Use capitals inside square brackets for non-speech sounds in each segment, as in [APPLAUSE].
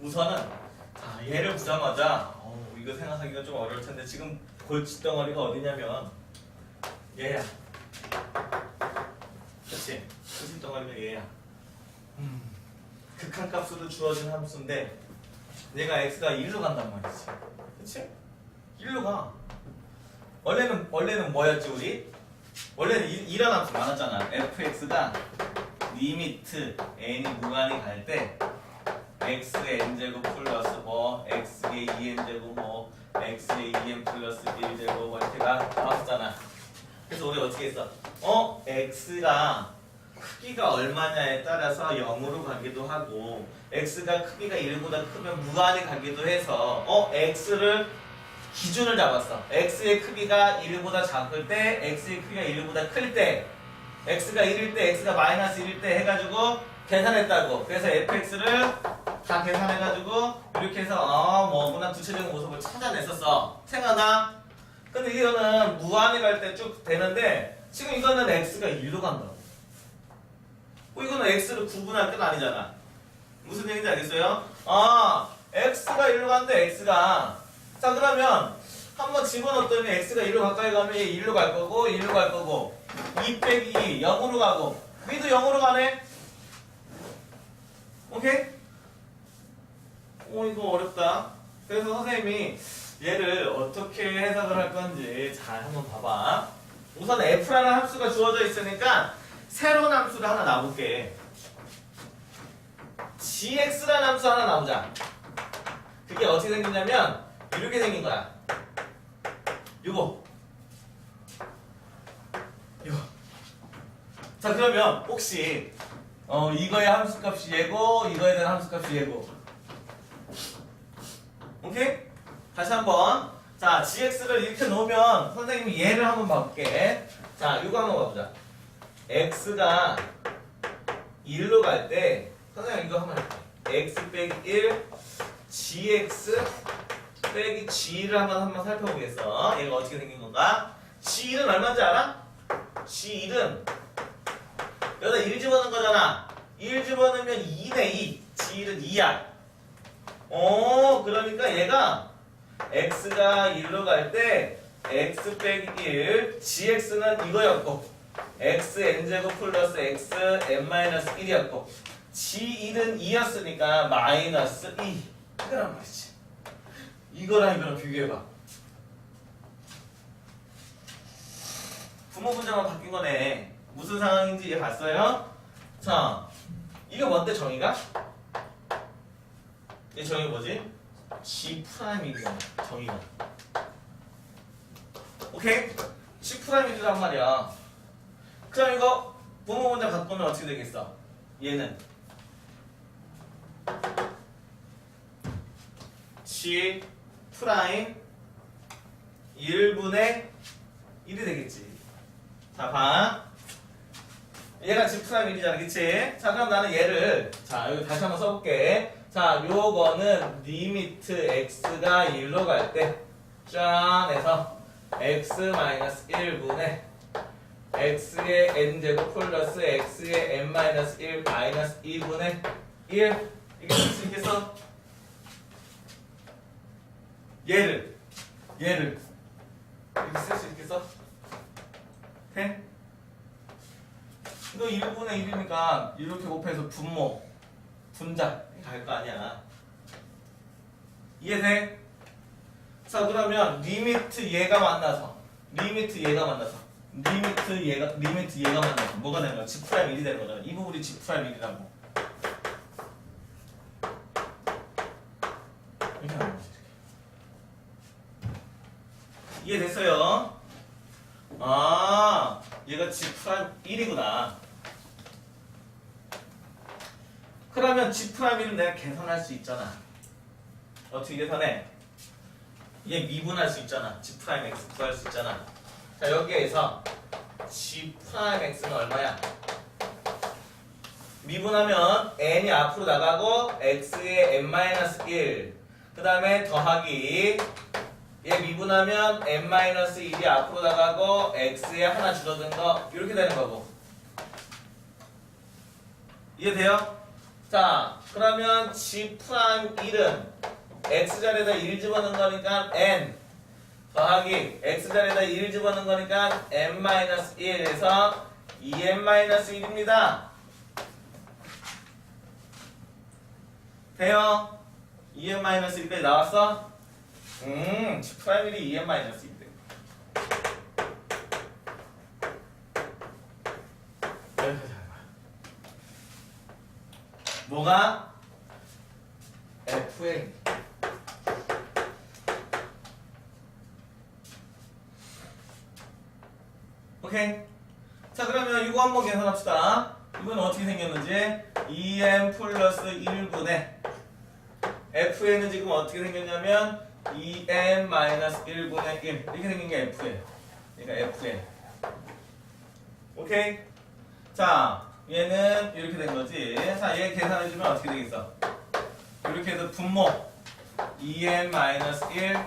우선은 자, 얘를 보자마자 어, 이거 생각하기가 좀 어려울 텐데 지금 골칫덩어리가 어디냐면 얘야. 그렇지? 골칫덩어리가 얘야. 음, 극한값으로 주어진 함수인데 얘가 x가 1로 간단 말이지. 그렇지? 1로 가. 원래는 원래는 뭐였지 우리? 원래는 이, 이런 함수 많았잖아. fx가 리미트 n이 무한히 갈 때 xn 제곱 플러스 뭐 x의 2n 제곱 뭐 x의 2n 플러스 1 제곱 뭐 이렇게가 나왔었잖아. 그래서 우리 어떻게 했어? 어 x가 크기가 얼마냐에 따라서 0으로 가기도 하고 x가 크기가 1보다 크면 무한히 가기도 해서 어 x를 기준을 잡았어. x의 크기가 1보다 작을 때, x의 크기가 1보다 클 때, x가 1일 때, x가 마이너스 1일 때 해가지고 계산했다고. 그래서 fx를 다 계산해가지고 이렇게 해서 어 뭐구나 구체적인 모습을 찾아냈었어. 생각나? 근데 이거는 무한히 갈때 쭉 되는데 지금 이거는 x가 1로 간다고. 어, 이거는 x를 구분할 건 아니잖아. 무슨 얘기인지 알겠어요? 아, x가 1로 가는데 x가 자 그러면 한번 집어넣었더니 x가 1로 가까이 가면 얘 1로 갈 거고 1로 갈 거고 2 빼기 2 0으로 가고 위도 0으로 가네 오케이? 오 이거 어렵다 그래서 선생님이 얘를 어떻게 해석을 할 건지 잘 한번 봐봐 우선 f라는 함수가 주어져 있으니까 새로운 함수를 하나 놔볼게 gx라는 함수 하나 나오자 그게 어떻게 생겼냐면 이렇게 생긴 거야. 요거. 이거. 자, 그러면 혹시 어 이거의 함수값이 얘고 이거에 대한 함수값이 얘고. 오케이? 다시 한번. 자, gx를 이렇게 놓으면 선생님이 얘를 한번 봐볼게. 자, 이거 한번 봐보자. x가 1로 갈 때 선생님 이거 한번 해볼게. x 빼기 1 gx 빼기 g를 한번 한번 살펴보겠어. 얘가 어떻게 생긴 건가? g1은 얼마인지 알아? g1은 여기다 1 집어넣은 거잖아. 1 집어넣으면 2네 2. g1은 2야. 어, 그러니까 얘가 x가 1로 갈 때 x 빼기 1, gx는 이거였고 xn제곱 플러스 x n 마이너스 1이었고 g1은 2였으니까 마이너스 2 이거란 말이지. 이거랑 이거랑 비교해봐. 부모 분자만 바뀐 거네. 무슨 상황인지 이해 갔어요? 자, 이게 뭔데 정의가? 이 정의 뭐지? G 프라임이잖아. 정의가. 오케이? C 프라임이란 말이야. 그럼 이거 부모 분자 바꾸면 어떻게 되겠어? 얘는 G 프라임 1분의 1이 되겠지. 자, 봐. 얘가 프라임 1이잖아, 그치? 자, 그럼 나는 얘를, 자, 여기 다시 한번 써볼게. 자, 요거는 리미트 x가 1로 갈 때, 짠 해서 x 1분의 x의 n제곱 플러스 x의 n 1 마이너스 2분의 1 이게 쓸수 있겠어? 얘를 얘를 이렇게 쓸 수 있겠어? 돼? 이거 1분의 1이니까 이렇게 곱해서 분모 분자 갈 거 아니야 이해돼? 자 그러면 리미트 얘가 만나서 리미트 얘가 만나서 리미트 얘가 리미트 얘가 만나서 뭐가 되는 거야? G 프라임 1이 되는 거잖아 이 부분이 G 프라임 1이라고 이렇게 하는 거지 이렇게 이해됐어요? 아 얘가 G 프라임 1이구나 그러면 G 프라임 1은 내가 계산할 수 있잖아 어떻게 계산해? 얘 미분할 수 있잖아. G 프라임 X 구할 수 있잖아. 자 여기에서 G 프라임 X는 얼마야? 미분하면 n이 앞으로 나가고 x의 n-1 그 다음에 더하기 얘 미분하면 n-1이 앞으로 나가고 x에 하나 줄어든 거 이렇게 되는 거고 이해돼요? 자, 그러면 G 프라임 1은 X자리에다 1 집어넣은 거니까 N 더하기 X자리에다 1 집어넣은 거니까 N-1에서 2N-1입니다. 돼요? 2N-1까지 나왔어? 음, G 프라임 1이 2N-1 뭐가? FA 오케이. 자 그러면 이거 한번 계산합시다. 이건 어떻게 생겼는지? 2m 플러스 1분의 FA는 지금 어떻게 생겼냐면 2m 마이너스 1분의 1 이렇게 생긴 게 FA 그러니까 FA 오케이? 자, 얘는 이렇게 된 거지. 자, 얘 계산해주면 어떻게 되겠어? 이렇게 해서 분모 e 2n-1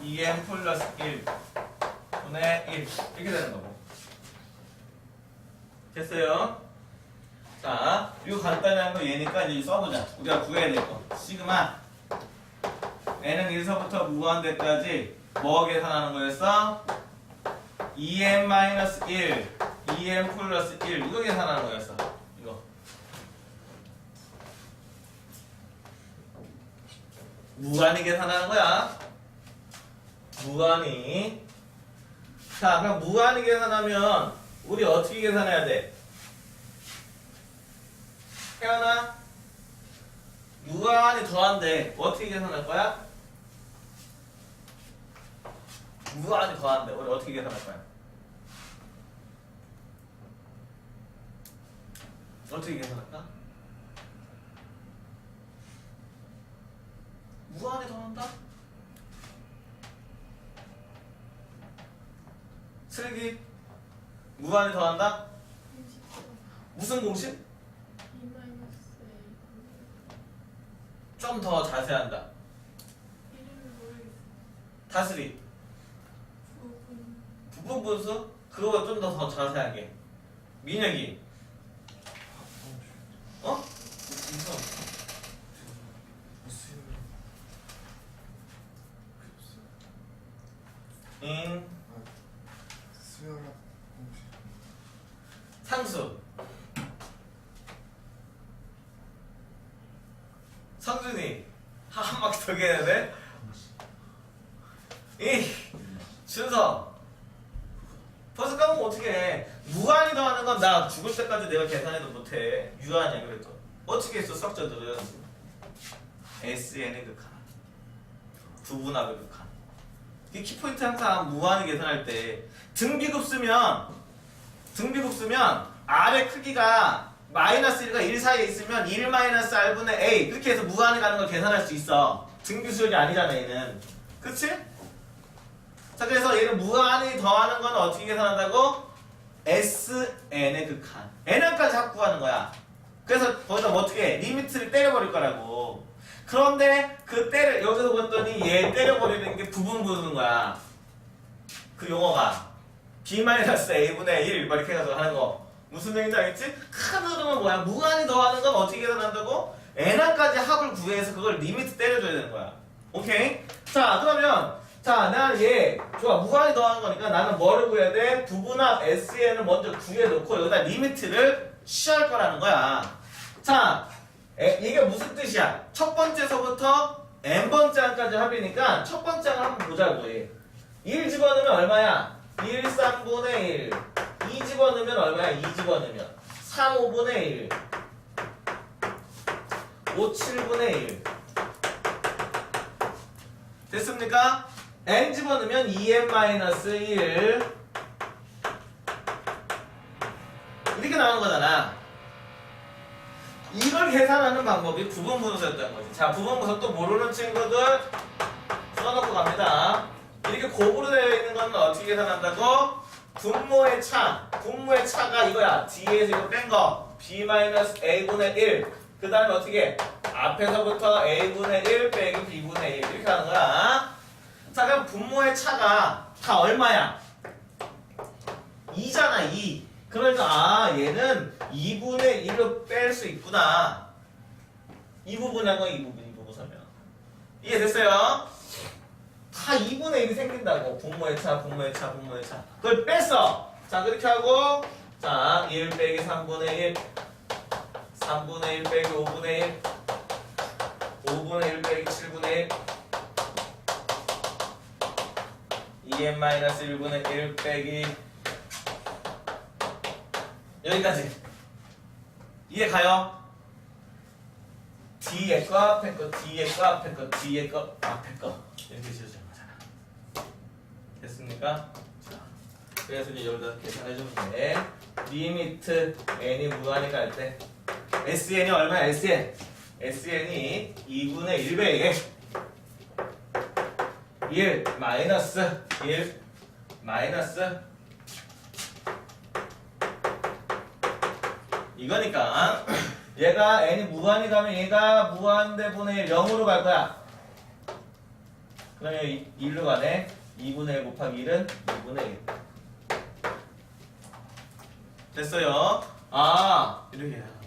2n e 플러스 1 분의 1 이렇게 되는 거고 됐어요? 자, 이거 간단한 거 얘니까 이제 써보자. 우리가 구해야 될 거. 시그마 n은 1서부터 무한대까지 뭐 계산하는 거였어? E 2n-1 2m 플러스 1 이거 계산하는 거였어 이거 무한히 계산하는 거야 무한히 자 그럼 무한히 계산하면 우리 어떻게 계산해야 돼? 태어나 무한히 더한데 어떻게 계산할 거야? 무한히 더한데 우리 어떻게 계산할 거야? 어떻게 계산할까? 무한에 더한다? 슬기 무한에 더한다? 무슨 공식? 좀 더 자세한다. 다스리 부분 분수 그거보다 좀더 더 자세하게. 민혁이 어? 무슨 인 수혈학 공식 상수 성준이. 한- 한 바퀴 더 해야 돼? 이 준서. 벌써 까먹으면 어떻게 해 무한히 더하는 건 나 죽을 때까지 내가 계산해도 못해. 유한이야 그래도. 어떻게 했어 석자들은 SN의 극한. 구분합의 극한. 이 키포인트 항상 무한히 계산할 때 등비급 쓰면 등비급 쓰면 R의 크기가 마이너스 1과 1 사이에 있으면 1 마이너스 R분의 A. 이렇게 해서 무한히 가는 걸 계산할 수 있어. 등비 수열이 아니잖아 얘는. 그치? 자 그래서 얘는 무한히 더하는 건 어떻게 계산한다고? SN의 극한 N까지 확보하는 거야 그래서 거기다 뭐 어떻게 해? 리미트를 때려버릴 거라고 그런데 그 때려 여기서 봤더니 얘 때려버리는 게 부분 부는 거야 그 용어가 B-A분의 1 이렇게 해서 하는 거 무슨 얘기인지 알겠지? 큰 흐름은 뭐야? 무한히 더하는 건 어떻게 계산한다고? n까지 합을 구해서 그걸 리미트 때려줘야 되는 거야 오케이? 자 그러면 자 나는 얘 좋아 무한히 더하는 거니까 나는 뭐를 구해야 돼? 부분합 SN을 먼저 구해놓고 여기다 리미트를 취할 거라는 거야 자 에, 이게 무슨 뜻이야? 첫 번째서부터 n번째 항까지 합이니까 첫 번째 항을 한번 보자고 얘. 1 집어넣으면 얼마야? 1 3분의 1 2 집어넣으면 얼마야? 2 집어넣으면 3 5분의 1 5 7분의 1 됐습니까? N 집어넣으면 2n-1 이렇게 나오는 거잖아. 이걸 계산하는 방법이 부분 분수였다는 거지. 자 부분 분수 또 모르는 친구들 써놓고 갑니다. 이렇게 곱으로 되어 있는 건 어떻게 계산한다고? 분모의 차. 분모의 차가 이거야. 뒤에서 이거. 뺀거 b-a분의 1그 다음에 어떻게? 앞에서부터 a분의 1 빼기 b분의 1 이렇게 하는 거야 자 그럼 분모의 차가 다 얼마야? 2잖아 2 그럼 그러니까 아 얘는 2분의 1로 뺄수 있구나. 이 부분하고 이 부분 이 부분 설명. 이해됐어요? 다 2분의 1이 생긴다고. 분모의 차, 분모의 차, 분모의 차. 그걸 뺐어. 자 그렇게 하고 자1 빼기 3분의 1 3분의 1 빼기 5분의 1 5분의 1 2n 마이너스 1분의 1 빼기 여기까지. 이해 가요? 뒤에 거 앞에 거 뒤에 거 앞에 거 뒤에 거 앞에 거. 이렇게 지어주는 거잖아. 됐습니까? 자 그래서 이제 여기다 계산해 주면 돼. 리미트 n이 무한히 갈때. Sn이 얼마야? Sn sn이 2분의 1배에 1 마이너스 1 마이너스 이거니까 [CLEARS THROAT] 얘가 n이 무한히 가면 얘가 무한대분의 1 0으로 갈 거야. 그러면 1로 가네. 2분의 1 곱하기 1은 2분의 1 됐어요? 아. 이렇게 해요